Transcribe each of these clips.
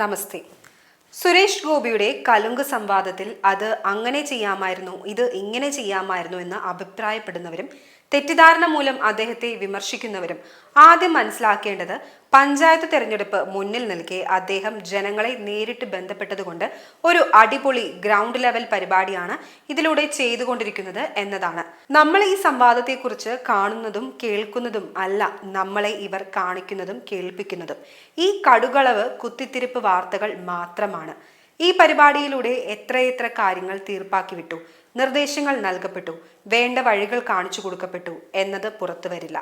നമസ്തേ. സുരേഷ് ഗോപിയുടെ കലുങ്ക് സംവാദത്തിൽ അത് അങ്ങനെ ചെയ്യാമായിരുന്നു ഇത് ഇങ്ങനെ ചെയ്യാമായിരുന്നു എന്ന് അഭിപ്രായപ്പെടുന്നവരും തെറ്റിദ്ധാരണ മൂലം അദ്ദേഹത്തെ വിമർശിക്കുന്നവരും ആദ്യം മനസ്സിലാക്കേണ്ടത് പഞ്ചായത്ത് തെരഞ്ഞെടുപ്പ് മുന്നിൽ നിൽക്കെ അദ്ദേഹം ജനങ്ങളെ നേരിട്ട് ബന്ധപ്പെട്ടതുകൊണ്ട് ഒരു അടിപൊളി ഗ്രൗണ്ട് ലെവൽ പരിപാടിയാണ് ഇതിലൂടെ ചെയ്തുകൊണ്ടിരിക്കുന്നത് എന്നതാണ്. നമ്മൾ ഈ സംവാദത്തെക്കുറിച്ച് കാണുന്നതും കേൾക്കുന്നതും അല്ല നമ്മളെ ഇവർ കാണിക്കുന്നതും കേൾപ്പിക്കുന്നതും. ഈ കടുകളവ് കുത്തിത്തിരിപ്പ് വാർത്തകൾ മാത്രമാണ്. ഈ പരിപാടിയിലൂടെ എത്രയെത്ര കാര്യങ്ങൾ തീർപ്പാക്കി വിട്ടു നിർദ്ദേശങ്ങൾ നൽകപ്പെട്ടു വേണ്ട വഴികൾ കാണിച്ചു കൊടുക്കപ്പെട്ടു എന്നത് പുറത്തു വരില്ല.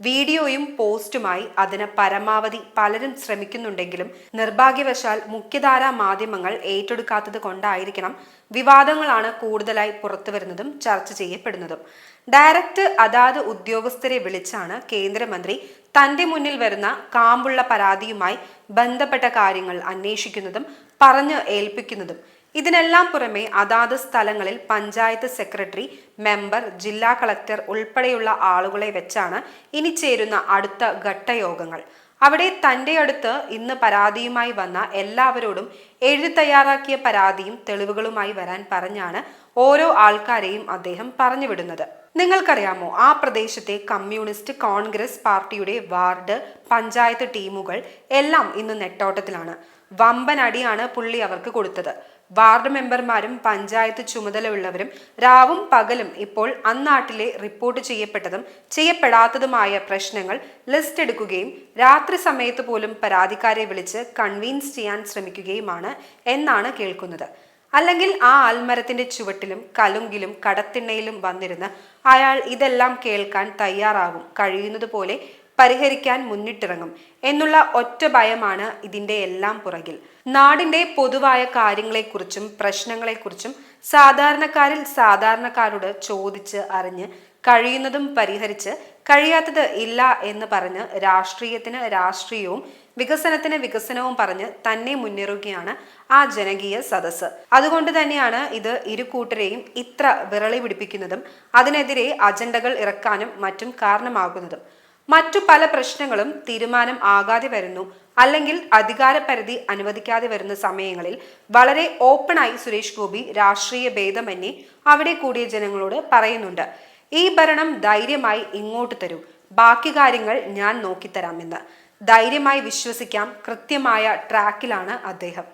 വീഡിയോയും പോസ്റ്റുമായി അതിന് പരമാവധി പലരും ശ്രമിക്കുന്നുണ്ടെങ്കിലും നിർഭാഗ്യവശാൽ മുഖ്യധാരാ മാധ്യമങ്ങൾ ഏറ്റെടുക്കാത്തത് കൊണ്ടായിരിക്കണം വിവാദങ്ങളാണ് കൂടുതലായി പുറത്തു വരുന്നതും ചർച്ച ചെയ്യപ്പെടുന്നതും. ഡയറക്റ്റ് അതാത് ഉദ്യോഗസ്ഥരെ വിളിച്ചാണ് കേന്ദ്രമന്ത്രി തന്റെ മുന്നിൽ വരുന്ന കാമ്പുള്ള പരാതിയുമായി ബന്ധപ്പെട്ട കാര്യങ്ങൾ അന്വേഷിക്കുന്നതും പറഞ്ഞ് ഏൽപ്പിക്കുന്നതും. ഇതിനെല്ലാം പുറമെ അതാത് സ്ഥലങ്ങളിൽ പഞ്ചായത്ത് സെക്രട്ടറി മെമ്പർ ജില്ലാ കളക്ടർ ഉൾപ്പെടെയുള്ള ആളുകളെ വെച്ചാണ് ഇനി ചേരുന്ന അടുത്ത ഘട്ടയോഗങ്ങൾ. അവിടെ തന്റെ അടുത്ത് ഇന്ന് പരാതിയുമായി വന്ന എല്ലാവരോടും എഴുതി തയ്യാറാക്കിയ പരാതിയും തെളിവുകളുമായി വരാൻ പറഞ്ഞാണ് ഓരോ ആൾക്കാരെയും അദ്ദേഹം പറഞ്ഞുവിടുന്നത് നിങ്ങൾക്കറിയാമോ ആ പ്രദേശത്തെ കമ്മ്യൂണിസ്റ്റ് കോൺഗ്രസ് പാർട്ടിയുടെ വാർഡ് പഞ്ചായത്ത് ടീമുകൾ എല്ലാം ഇന്ന് നെട്ടോട്ടത്തിലാണ്. വമ്പൻ അടിയാണ് പുള്ളി അവർക്ക് കൊടുത്തത്. വാർഡ് മെമ്പർമാരും പഞ്ചായത്ത് ചുമതലയുള്ളവരും രാവും പകലും ഇപ്പോൾ അന്നാട്ടിലെ റിപ്പോർട്ട് ചെയ്യപ്പെട്ടതും ചെയ്യപ്പെടാത്തതുമായ പ്രശ്നങ്ങൾ ലിസ്റ്റ് എടുക്കുകയും രാത്രി സമയത്ത് പോലും പരാതിക്കാരെ വിളിച്ച് കൺവീൻസ് ചെയ്യാൻ ശ്രമിക്കുകയുമാണ് എന്നാണ് കേൾക്കുന്നത്. അല്ലെങ്കിൽ ആ ആൽമരത്തിന്റെ ചുവട്ടിലും കലുങ്കിലും കടത്തിണ്ണയിലും വന്നിരുന്ന് അയാൾ ഇതെല്ലാം കേൾക്കാൻ തയ്യാറാകും കഴിയുന്നതുപോലെ പരിഹരിക്കാൻ മുന്നിട്ടിറങ്ങും എന്നുള്ള ഒറ്റ ഭയമാണ് ഇതിന്റെ എല്ലാം പുറകിൽ. നാടിന്റെ പൊതുവായ കാര്യങ്ങളെക്കുറിച്ചും പ്രശ്നങ്ങളെക്കുറിച്ചും സാധാരണക്കാരിൽ സാധാരണക്കാരോട് ചോദിച്ച് അറിഞ്ഞ് കഴിയുന്നതും പരിഹരിച്ച് കഴിയാത്തത് ഇല്ല എന്ന് പറഞ്ഞ് രാഷ്ട്രീയത്തിന് രാഷ്ട്രീയവും വികസനത്തിന് വികസനവും പറഞ്ഞ് തന്നെ മുന്നേറുകയാണ് ആ ജനകീയ സദസ്സ്. അതുകൊണ്ട് തന്നെയാണ് ഇത് ഇരു കൂട്ടരെയും ഇത്ര വിറളി പിടിപ്പിക്കുന്നതും അതിനെതിരെ അജണ്ടകൾ ഇറക്കാനും മറ്റും കാരണമാകുന്നതും. മറ്റു പല പ്രശ്നങ്ങളും തീരുമാനം ആകാതെ വരുന്നു. അല്ലെങ്കിൽ അധികാരപരിധി അനുവദിക്കാതെ വരുന്ന സമയങ്ങളിൽ വളരെ ഓപ്പണായി സുരേഷ് ഗോപി രാഷ്ട്രീയ ഭേദമന്യേ അവിടെ കൂടിയ ജനങ്ങളോട് പറയുന്നുണ്ട്. ഈ ഭരണം ധൈര്യമായി ഇങ്ങോട്ട് തരൂ. ബാക്കി കാര്യങ്ങൾ ഞാൻ നോക്കിത്തരാമെന്ന് ധൈര്യമായി വിശ്വസിക്കാം കൃത്യമായ ട്രാക്കിലാണ് അദ്ദേഹം.